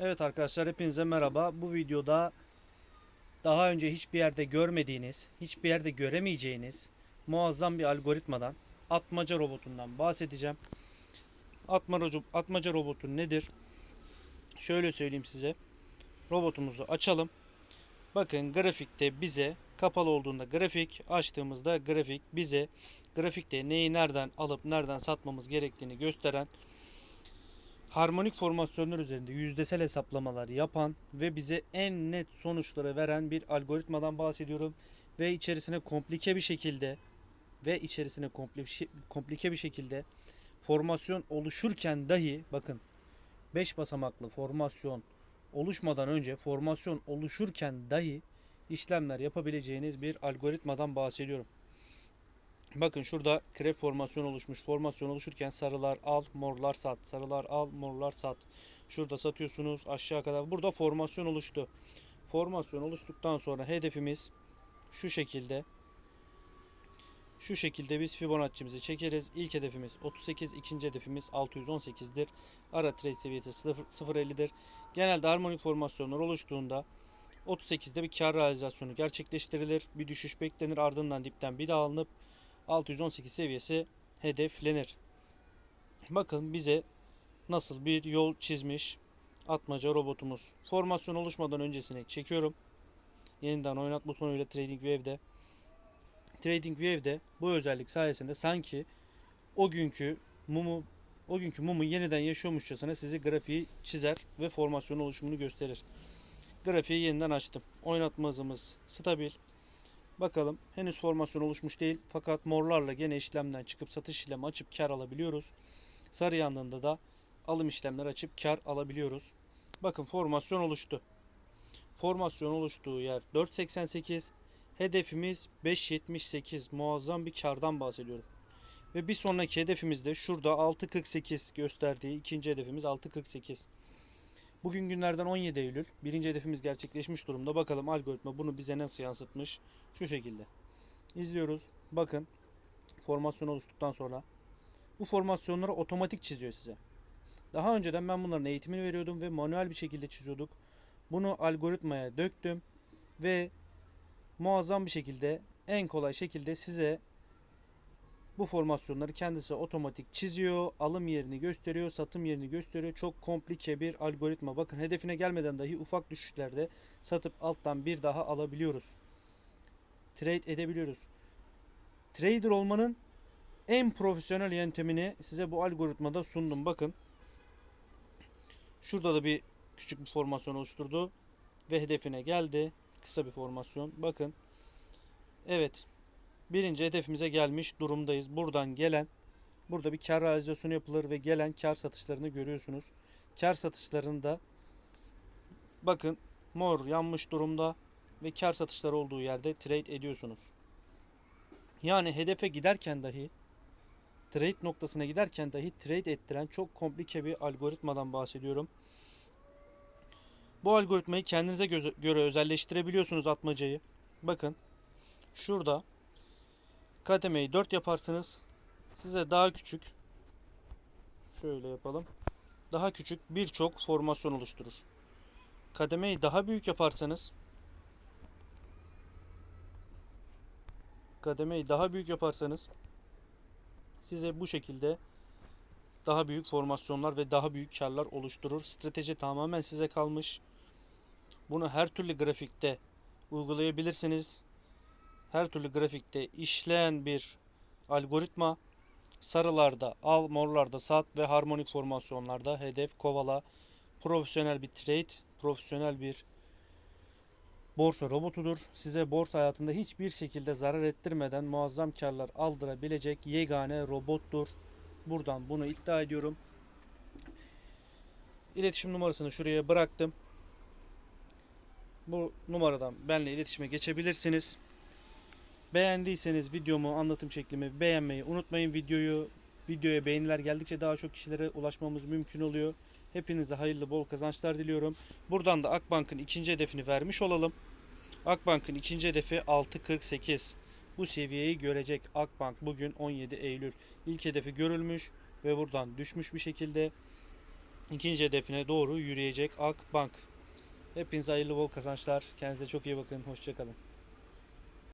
Evet arkadaşlar hepinize merhaba. Bu videoda daha önce hiçbir yerde görmediğiniz, hiçbir yerde göremeyeceğiniz muazzam bir algoritmadan, atmaca robotundan bahsedeceğim. Atmaca, atmaca robotu nedir? Şöyle söyleyeyim size. Robotumuzu açalım. Bakın grafikte bize kapalı olduğunda grafik, açtığımızda grafik bize grafikte neyi nereden alıp nereden satmamız gerektiğini gösteren harmonik formasyonlar üzerinde yüzdesel hesaplamalar yapan ve bize en net sonuçları veren bir algoritmadan bahsediyorum ve içerisine komplike bir şekilde ve içerisine komplike, bir şekilde formasyon oluşurken dahi bakın 5 basamaklı formasyon oluşmadan önce formasyon oluşurken dahi işlemler yapabileceğiniz bir algoritmadan bahsediyorum. Bakın şurada krep formasyon oluşmuş. Formasyon oluşurken sarılar al, morlar sat. Sarılar al, morlar sat. Şurada satıyorsunuz aşağı kadar. Burada formasyon oluştu. Formasyon oluştuktan sonra hedefimiz şu şekilde. Şu şekilde biz Fibonacci'mizi çekeriz. İlk hedefimiz 38, ikinci hedefimiz 618'dir. Ara trade seviyesi 0.50'dir. Genelde harmonik formasyonlar oluştuğunda 38'de bir kar realizasyonu gerçekleştirilir. Bir düşüş beklenir ardından dipten bir daha alınıp 618 seviyesi hedeflenir. Bakın bize nasıl bir yol çizmiş atmaca robotumuz. Formasyon oluşmadan öncesine çekiyorum. Yeniden oynat butonuyla Trading Wave'de. Trading Wave'de bu özellik sayesinde sanki o günkü mumu o günkü mumu yeniden yaşıyormuşçasına sizi grafiği çizer ve formasyon oluşumunu gösterir. Grafiği yeniden açtım. Oynatma hızımız stabil. Bakalım henüz formasyon oluşmuş değil fakat morlarla gene işlemden çıkıp satış işlemi açıp kar alabiliyoruz. Sarı yandığında da alım işlemleri açıp kar alabiliyoruz. Bakın formasyon oluştu. Formasyon oluştuğu yer 4.88. Hedefimiz 5.78. Muazzam bir kardan bahsediyorum. Ve bir sonraki hedefimiz de şurada 6.48 gösterdiği ikinci hedefimiz 6.48. Bugün günlerden 17 Eylül. Birinci hedefimiz gerçekleşmiş durumda. Bakalım algoritma bunu bize nasıl yansıtmış. Şu şekilde. İzliyoruz. Bakın. Formasyon oluştuktan sonra. Bu formasyonları otomatik çiziyor size. Daha önceden ben bunların eğitimini veriyordum ve manuel bir şekilde çiziyorduk. Bunu algoritmaya döktüm ve muazzam bir şekilde en kolay şekilde size bu formasyonları kendisi otomatik çiziyor, alım yerini gösteriyor, satım yerini gösteriyor. Çok komplike bir algoritma. Bakın hedefine gelmeden dahi ufak düşüşlerde satıp alttan bir daha alabiliyoruz. Trade edebiliyoruz. Trader olmanın en profesyonel yöntemini size bu algoritmada sundum. Bakın. Şurada da bir küçük bir formasyon oluşturdu ve hedefine geldi. Kısa bir formasyon. Bakın. Evet birinci hedefimize gelmiş durumdayız. Buradan gelen burada bir kar realizasyonu yapılır ve gelen kar satışlarını görüyorsunuz. Kar satışlarında bakın mor yanmış durumda ve kar satışları olduğu yerde trade ediyorsunuz. Yani hedefe giderken dahi trade noktasına giderken dahi trade ettiren çok komplike bir algoritmadan bahsediyorum. Bu algoritmayı kendinize göre özelleştirebiliyorsunuz atmacayı. Bakın şurada kademeyi 4 yaparsınız. Size daha küçük şöyle yapalım. Daha küçük birçok formasyon oluşturur. Kademeyi daha büyük yaparsanız kademeyi daha büyük yaparsanız size bu şekilde daha büyük formasyonlar ve daha büyük karlar oluşturur. Strateji tamamen size kalmış. Bunu her türlü grafikte uygulayabilirsiniz her türlü grafikte işleyen bir algoritma. Sarılarda al, morlarda sat ve harmonik formasyonlarda hedef kovala. Profesyonel bir trade, profesyonel bir borsa robotudur. Size borsa hayatında hiçbir şekilde zarar ettirmeden muazzam karlar aldırabilecek yegane robottur. Buradan bunu iddia ediyorum. İletişim numarasını şuraya bıraktım. Bu numaradan benimle iletişime geçebilirsiniz. Beğendiyseniz videomu, anlatım şeklimi beğenmeyi unutmayın videoyu. Videoya beğeniler geldikçe daha çok kişilere ulaşmamız mümkün oluyor. Hepinize hayırlı bol kazançlar diliyorum. Buradan da Akbank'ın ikinci hedefini vermiş olalım. Akbank'ın ikinci hedefi 6.48. Bu seviyeyi görecek Akbank bugün 17 Eylül. İlk hedefi görülmüş ve buradan düşmüş bir şekilde ikinci hedefine doğru yürüyecek Akbank. Hepinize hayırlı bol kazançlar. Kendinize çok iyi bakın. Hoşçakalın.